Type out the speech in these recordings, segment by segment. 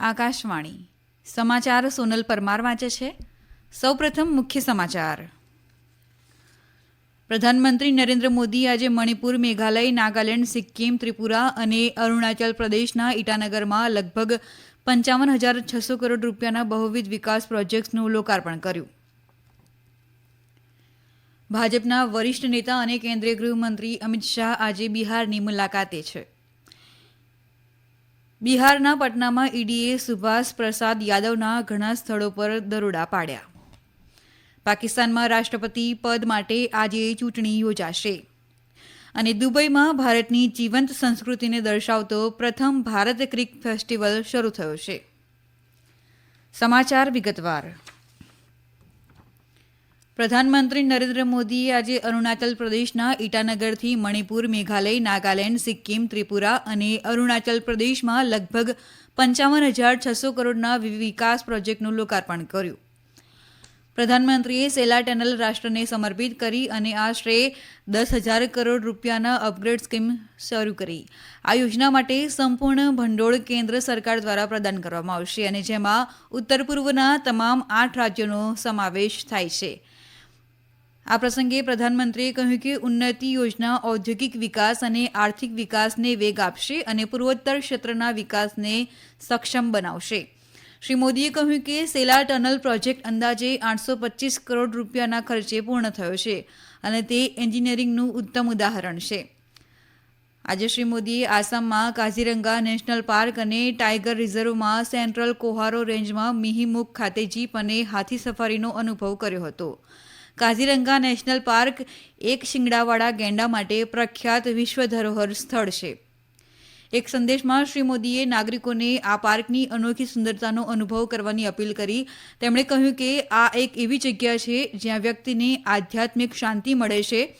આકાશવાણી. સમાચાર સોનલ પરમાર વાંચે છે. સૌપ્રથમ મુખ્ય સમાચાર. પ્રધાનમંત્રી નરેન્દ્ર મોદી આજે મણિપુર, મેઘાલય, નાગાલેન્ડ, સિક્કિમ, ત્રિપુરા અને અરુણાચલ પ્રદેશના ઇટાનગરમાં લગભગ પંચાવન હજાર છસો કરોડ રૂપિયાના બહુવિધ વિકાસ પ્રોજેક્ટ્સનું લોકાર્પણ કર્યું. ભાજપના વરિષ્ઠ નેતા અને કેન્દ્રીય ગૃહમંત્રી અમિત શાહ આજે બિહારની મુલાકાતે છે. બિહારના પટનામાં ઈડીએ સુભાષ પ્રસાદ યાદવના ઘણા સ્થળો પર દરોડા પાડ્યા. પાકિસ્તાનમાં રાષ્ટ્રપતિ પદ માટે આજે ચૂંટણી યોજાશે. અને દુબઈમાં ભારતની જીવંત સંસ્કૃતિને દર્શાવતો પ્રથમ ભારત ક્રિક ફેસ્ટિવલ શરૂ થયો છે. સમાચાર વિગતવાર. પ્રધાનમંત્રી નરેન્દ્ર મોદીએ આજે અરુણાચલ પ્રદેશના ઇટાનગરથી મણિપુર, મેઘાલય, નાગાલેન્ડ, સિક્કિમ, ત્રિપુરા અને અરુણાચલ પ્રદેશમાં લગભગ પંચાવન હજાર છસો કરોડના વિકાસ પ્રોજેક્ટનું લોકાર્પણ કર્યું. પ્રધાનમંત્રીએ સેલા ટનલ રાષ્ટ્રને સમર્પિત કરી અને આશરે દસ હજાર કરોડ રૂપિયાના અપગ્રેડ સ્કીમ શરૂ કરી. આ યોજના માટે સંપૂર્ણ ભંડોળ કેન્દ્ર સરકાર દ્વારા પ્રદાન કરવામાં આવશે અને જેમાં ઉત્તર પૂર્વના તમામ આઠ રાજ્યોનો સમાવેશ થાય છે. આ પ્રસંગે પ્રધાનમંત્રીએ કહ્યું કે ઉન્નતિ યોજના ઔદ્યોગિક વિકાસ અને આર્થિક વિકાસને વેગ આપશે અને પૂર્વોત્તર ક્ષેત્રના વિકાસને સક્ષમ બનાવશે. શ્રી મોદીએ કહ્યું કે સેલા ટનલ પ્રોજેક્ટ અંદાજે આઠસો પચીસ કરોડ રૂપિયાના ખર્ચે પૂર્ણ થયો છે અને તે એન્જિનિયરિંગનું ઉત્તમ ઉદાહરણ છે. આજે શ્રી મોદીએ આસામમાં કાઝીરંગા નેશનલ પાર્ક અને ટાઈગર રિઝર્વમાં સેન્ટ્રલ કોહારો રેન્જમાં મિહીમુખ ખાતે જીપ અને હાથી સફારીનો અનુભવ કર્યો હતો. કાઝીરંગા નેશનલ પાર્ક એક શિંગડાવાળા ગેંડા માટે પ્રખ્યાત વિશ્વ ધરોહર સ્થળ છે. એક સંદેશમાં શ્રી મોદીએ નાગરિકોને આ પાર્કની અનોખી સુંદરતાનો અનુભવ કરવાની અપીલ કરી. તેમણે કહ્યું કે આ એક એવી જગ્યા છે જ્યાં વ્યક્તિને આધ્યાત્મિક શાંતિ મળે છે.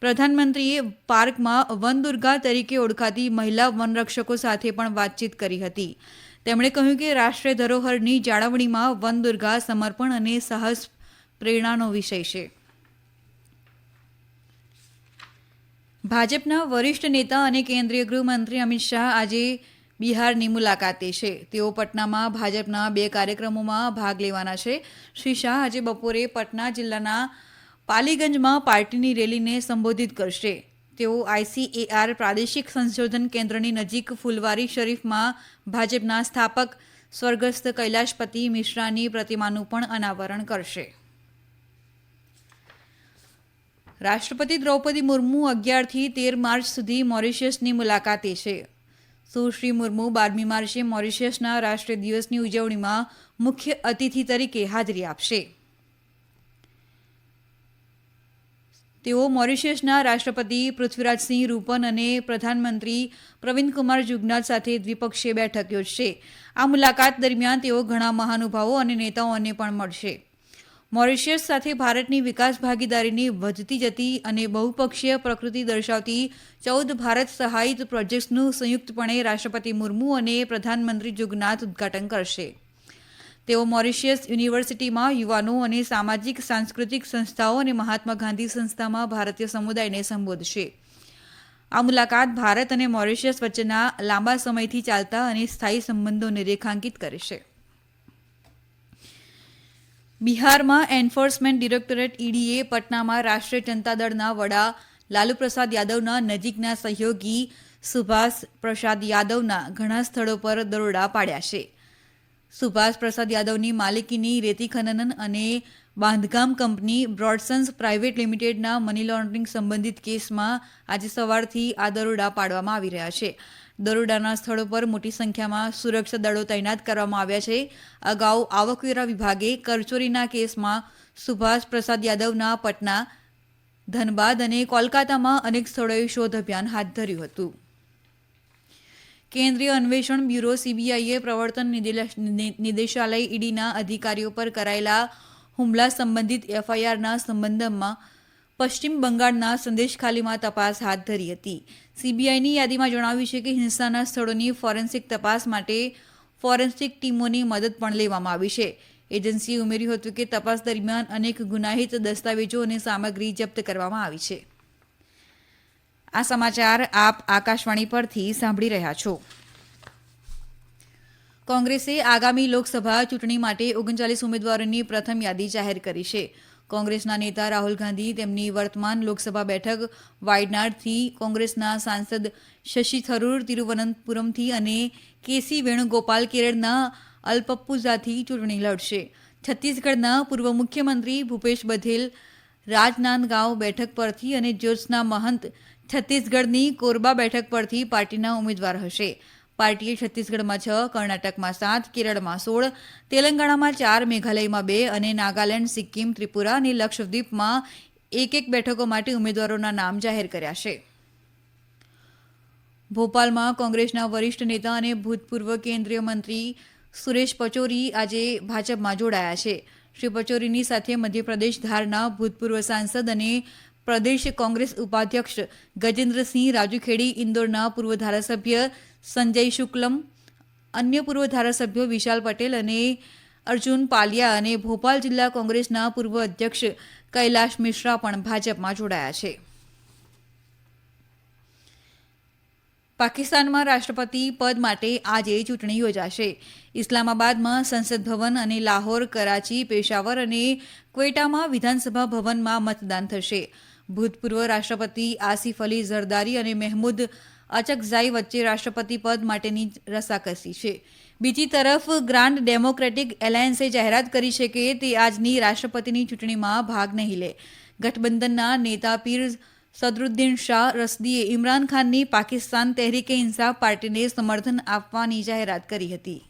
પ્રધાનમંત્રીએ પાર્કમાં વનદુર્ગા તરીકે ઓળખાતી મહિલા વનરક્ષકો સાથે પણ વાતચીત કરી હતી. તેમણે કહ્યું કે રાષ્ટ્રીય ધરોહરની જાળવણીમાં વનદુર્ગા સમર્પણ અને સાહસ પ્રેરણાનો વિષય છે. ભાજપના વરિષ્ઠ નેતા અને કેન્દ્રીય ગૃહમંત્રી અમિત શાહ આજે બિહારની મુલાકાતે છે. તેઓ પટનામાં ભાજપના બે કાર્યક્રમોમાં ભાગ લેવાના છે. શ્રી શાહ આજે બપોરે પટના જિલ્લાના પાલીગંજમાં પાર્ટીની રેલીને સંબોધિત કરશે. તેઓ આઈસીએઆર પ્રાદેશિક સંશોધન કેન્દ્રની નજીક ફુલવારી શરીફમાં ભાજપના સ્થાપક સ્વર્ગસ્થ કૈલાશપતિ મિશ્રાની પ્રતિમાનું પણ અનાવરણ કરશે. રાષ્ટ્રપતિ દ્રૌપદી મુર્મુ અગિયારથી તેર માર્ચ સુધી મોરિશિયસની મુલાકાતે છે. સુશ્રી મુર્મુ બારમી માર્ચે મોરિશિયસના રાષ્ટ્રીય દિવસની ઉજવણીમાં મુખ્ય અતિથિ તરીકે હાજરી આપશે. તેઓ મોરિશિયસના રાષ્ટ્રપતિ પૃથ્વીરાજસિંહ રૂપન અને પ્રધાનમંત્રી પ્રવીણકુમાર જુગનાથ સાથે દ્વિપક્ષીય બેઠક યોજશે. આ મુલાકાત દરમિયાન તેઓ ઘણા મહાનુભાવો અને નેતાઓને પણ મળશે. મોરિશિયસ સાથે ભારતની વિકાસ ભાગીદારીની વધતી જતી અને બહુપક્ષીય પ્રકૃતિ દર્શાવતી ચૌદ ભારત સહાયિત પ્રોજેક્ટ્સનું સંયુક્તપણે રાષ્ટ્રપતિ મુર્મુ અને પ્રધાનમંત્રી જુગનાથ ઉદઘાટન કરશે. તેઓ મોરિશિયસ યુનિવર્સિટીમાં યુવાનો અને સામાજિક, સાંસ્કૃતિક સંસ્થાઓ અને મહાત્મા ગાંધી સંસ્થામાં ભારતીય સમુદાયને સંબોધશે. આ મુલાકાત ભારત અને મોરિશિયસ વચ્ચેના લાંબા સમયથી ચાલતા અને સ્થાયી સંબંધોને રેખાંકિત કરશે. બિહારમાં એન્ફોર્સમેન્ટ ડિરેક્ટોરેટ ઈડીએ પટનામાં રાષ્ટ્રીય જનતા દળના વડા લાલુ પ્રસાદ યાદવના નજીકના સહયોગી સુભાષ પ્રસાદ યાદવના ઘણા સ્થળો પર દરોડા પાડ્યા છે. સુભાષ પ્રસાદ યાદવની માલિકીની રેતી ખનન અને બાંધકામ કંપની બ્રોડસન્સ પ્રાઇવેટ લિમિટેડના મની લોન્ડરિંગ સંબંધિત કેસમાં આજે સવારથી આ દરોડા પાડવામાં આવી રહ્યા છે. દરોડાના સ્થળો પર મોટી સંખ્યામાં સુરક્ષા દળો તૈનાત કરવામાં આવ્યા છે. અગાઉ આવકવેરા વિભાગે કરચોરીના કેસમાં સુભાષ પ્રસાદ યાદવના પટના ધનબાદ અને કોલકાતામાં અનેક સ્થળોએ શોધ અભિયાન હાથ ધર્યું હતું. કેન્દ્રીય અન્વેષણ બ્યુરો સીબીઆઈએ પ્રવર્તન નિદેશાલય ઈડીના અધિકારીઓ પર કરાયેલા હુમલા સંબંધિત એફઆઈઆરના સંબંધમાં પશ્ચિમ બંગાળના સંદેશખાલીમાં તપાસ હાથ ધરી હતી. સીબીઆઈની યાદીમાં જણાવ્યું છે કે હિંસાના સ્થળોની ફોરેન્સિક તપાસ માટે ફોરેન્સિક ટીમોની મદદ પણ લેવામાં આવી છે. એજન્સીએ ઉમેર્યું હતું કે તપાસ દરમિયાન અનેક ગુનાહિત દસ્તાવેજો અને સામગ્રી જપ્ત કરવામાં આવી છે. આ સમાચાર આપ આકાશવાણી પરથી સાંભળી રહ્યા છો. કોંગ્રેસે આગામી લોકસભા ચૂંટણી માટે ઓગણચાલીસ ઉમેદવારોની પ્રથમ યાદી જાહેર કરી છે. કોંગ્રેસના નેતા રાહુલ ગાંધી, તેમની વર્તમાન લોકસભા બેઠક વાયનાડથી, કોંગ્રેસના સાંસદ શશી થરૂર તિરુવનંતપુરમથી અને કેસી વેણુગોપાલ કેરળના અલ્પપ્પુઝાથી ચૂંટણી લડશે. છત્તીસગઢના પૂર્વ મુખ્યમંત્રી ભૂપેશ બધેલ રાજનાંદગાંવ બેઠક પરથી અને જ્યોત્સના મહંત છત્તીસગઢની કોરબા બેઠક પરથી પાર્ટીના ઉમેદવાર હશે. પાર્ટીએ છત્તીસગઢમાં છ, કર્ણાટકમાં સાત, કેરળમાં સોળ, તેલંગાણામાં ચાર, મેઘાલયમાં બે અને નાગાલેન્ડ, સિક્કિમ, ત્રિપુરા અને લક્ષદ્વીપમાં એક એક બેઠકો માટે ઉમેદવારોના નામ જાહેર કર્યા છે. ભોપાલમાં કોંગ્રેસના વરિષ્ઠ નેતા અને ભૂતપૂર્વ કેન્દ્રીય મંત્રી સુરેશ પચોરી આજે ભાજપમાં જોડાયા છે. શ્રી પચોરીની સાથે મધ્યપ્રદેશ ધારના ભૂતપૂર્વ સાંસદ અને પ્રદેશ કોંગ્રેસ ઉપાધ્યક્ષ ગજેન્દ્રસિંહ રાજુખેડી ઇન્દોરના પૂર્વ ધારાસભ્ય સંજય શુક્લમ, અન્ય પૂર્વ ધારાસભ્યો વિશાલ પટેલ અને અર્જુન પાલિયા અને ભોપાલ જિલ્લા કોંગ્રેસના પૂર્વ અધ્યક્ષ કૈલાશ મિશ્રા પણ ભાજપમાં જોડાયા છે. પાકિસ્તાનમાં રાષ્ટ્રપતિ પદ માટે આજે ચૂંટણી યોજાશે. ઇસ્લામાબાદમાં સંસદ ભવન અને લાહોર, કરાચી, પેશાવર અને ક્વેટામાં વિધાનસભા ભવનમાં મતદાન થશે. ભૂતપૂર્વ રાષ્ટ્રપતિ આસિફ અલી ઝરદારી અને મહેમૂદ અચકઝાઈ વચ્ચે રાષ્ટ્રપતિ પદ માટેની રસાકસી છે. બીજી તરફ, ગ્રાન્ડ ડેમોક્રેટિક એલાયન્સે જાહેરાત કરી છે કે તે આજની રાષ્ટ્રપતિની ચૂંટણીમાં ભાગ નહીં લે. ગઠબંધનના નેતા પીર સદરુદ્દીન શાહ, રસદીએ ઇમરાન ખાનની પાકિસ્તાન તહેરીકે ઇન્સાફ પાર્ટીને સમર્થન આપવાની જાહેરાત કરી હતી.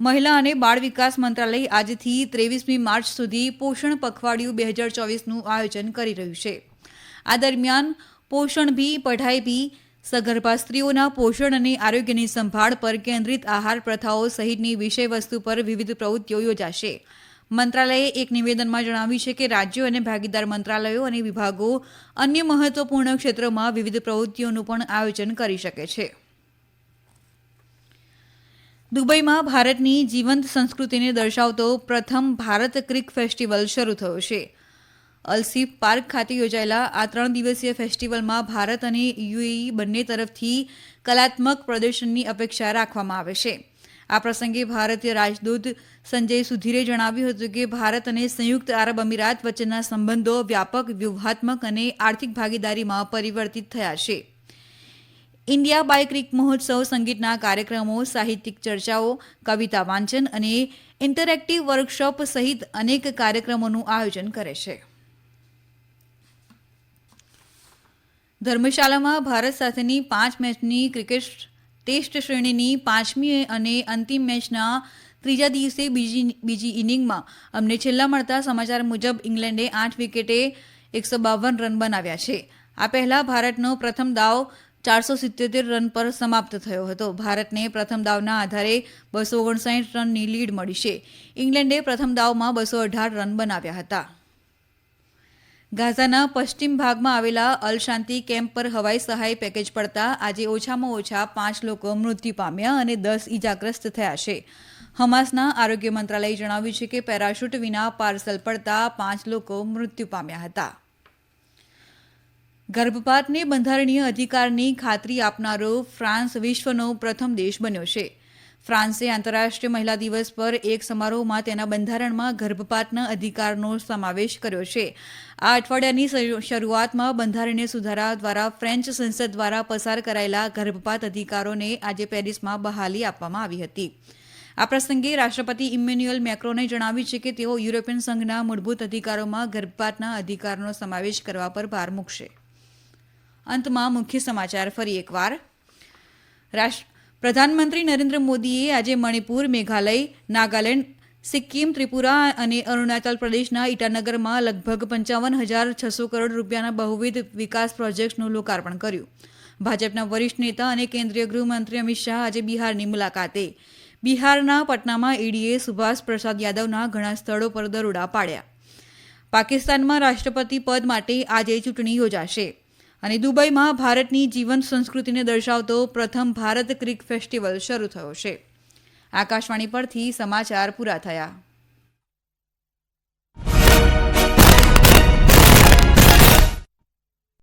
મહિલા અને બાળ વિકાસ મંત્રાલય આજથી ત્રેવીસમી માર્ચ સુધી પોષણ પખવાડિયું બે હજાર ચોવીસનું આયોજન કરી રહ્યું છે. આ દરમિયાન પોષણ ભી, પઢાઈ ભી, સગર્ભા સ્ત્રીઓના પોષણ અને આરોગ્યની સંભાળ પર કેન્દ્રિત આહાર પ્રથાઓ સહિતની વિષયવસ્તુ પર વિવિધ પ્રવૃત્તિઓ યોજાશે. મંત્રાલયે એક નિવેદનમાં જણાવ્યું છે કે રાજ્યો અને ભાગીદાર મંત્રાલયો અને વિભાગો અન્ય મહત્વપૂર્ણ ક્ષેત્રોમાં વિવિધ પ્રવૃત્તિઓનું પણ આયોજન કરી શકે છે. દુબઈમાં ભારતની જીવંત સંસ્કૃતિને દર્શાવતો પ્રથમ ભારત ક્રિક ફેસ્ટિવલ શરૂ થયો છે. અલસીફ પાર્ક ખાતે યોજાયેલા આ ત્રણ દિવસીય ફેસ્ટિવલમાં ભારત અને યુએઈ બંને તરફથી કલાત્મક પ્રદર્શનની અપેક્ષા રાખવામાં આવે છે. આ પ્રસંગે ભારતીય રાજદૂત સંજય સુધીરે જણાવ્યું હતું કે ભારત અને સંયુક્ત આરબ અમીરાત વચ્ચેના સંબંધો વ્યાપક, વ્યૂહાત્મક અને આર્થિક ભાગીદારીમાં પરિવર્તિત થયા છે. ઇન્ડિયા બાઇક ક્રિક મહોત્સવ સંગીતના કાર્યક્રમો, સાહિત્યિક ચર્ચાઓ, કવિતા વાંચન અને ઇન્ટરેક્ટિવ વર્કશોપ સહિત અનેક કાર્યક્રમોનું આયોજન કરે છે. ધર્મશાલામાં ભારત સાથેની પાંચ મેચની ક્રિકેટ ટેસ્ટ શ્રેણીની પાંચમી અને અંતિમ મેચના ત્રીજા દિવસે બીજી બીજી ઇનિંગમાં અમને છેલ્લા મળતા સમાચાર મુજબ ઇંગ્લેન્ડે આઠ વિકેટે એકસો બાવન રન બનાવ્યા છે. આ પહેલા ભારતનો પ્રથમ દાવ ચારસો સિત્યોતેર રન પર સમાપ્ત થયો હતો. ભારતને પ્રથમ દાવના આધારે બસો ઓગણસાઠ રનની લીડ મળી છે. ઇંગ્લેન્ડે પ્રથમ દાવમાં બસો અઢાર રન બનાવ્યા હતા. ગાઝાના પશ્ચિમ ભાગમાં આવેલા અલ શાંતિ કેમ્પ પર હવાઈ સહાય પેકેજ પડતા આજે ઓછામાં ઓછા પાંચ લોકો મૃત્યુ પામ્યા અને દસ ઇજાગ્રસ્ત થયા છે. હમાસના આરોગ્ય મંત્રાલયે જણાવ્યું છે કે પેરાશૂટ વિના પાર્સલ પડતા પાંચ લોકો મૃત્યુ પામ્યા હતા. ગર્ભપાતને બંધારણીય અધિકારની ખાતરી આપનારો ફ્રાન્સ વિશ્વનો પ્રથમ દેશ બન્યો છે. ફ્રાન્સે આંતરરાષ્ટ્રીય મહિલા દિવસ પર એક સમારોહમાં તેના બંધારણમાં ગર્ભપાતના અધિકારનો સમાવેશ કર્યો છે. આ અઠવાડિયાની શરૂઆતમાં બંધારણીય સુધારા દ્વારા ફ્રેન્ચ સંસદ દ્વારા પસાર કરાયેલા ગર્ભપાત અધિકારોને આજે પેરિસમાં બહાલી આપવામાં આવી હતી. આ પ્રસંગે રાષ્ટ્રપતિ ઇમ્યુન્યુઅલ મેક્રોને જણાવ્યું છે કે તેઓ યુરોપિયન સંઘના મૂળભૂત અધિકારોમાં ગર્ભપાતના અધિકારનો સમાવેશ કરવા પર ભાર મૂકશે. અંતમાં મુખ્ય સમાચાર ફરી એકવાર. રાષ્ટ્ર પ્રધાનમંત્રી નરેન્દ્ર મોદીએ આજે મણિપુર, મેઘાલય, નાગાલેન્ડ, સિક્કિમ, ત્રિપુરા અને અરુણાચલ પ્રદેશના ઇટાનગરમાં લગભગ પંચાવન હજાર છસો કરોડ રૂપિયાના બહુવિધ વિકાસ પ્રોજેક્ટ્સનું લોકાર્પણ કર્યું. ભાજપના વરિષ્ઠ નેતા અને કેન્દ્રીય ગૃહમંત્રી અમિત શાહ આજે બિહારની મુલાકાતે. બિહારના પટનામાં ઈડીએ સુભાષ પ્રસાદ યાદવના ઘણા સ્થળો પર દરોડા પાડ્યા. પાકિસ્તાનમાં રાષ્ટ્રપતિ પદ માટે આજે ચૂંટણી યોજાશે. અને દુબઈમાં ભારતની જીવંત સંસ્કૃતિને દર્શાવતો પ્રથમ ભારત ક્રિક ફેસ્ટિવલ શરૂ થયો છે. આકાશવાણી પરથી સમાચાર પૂરા થયા.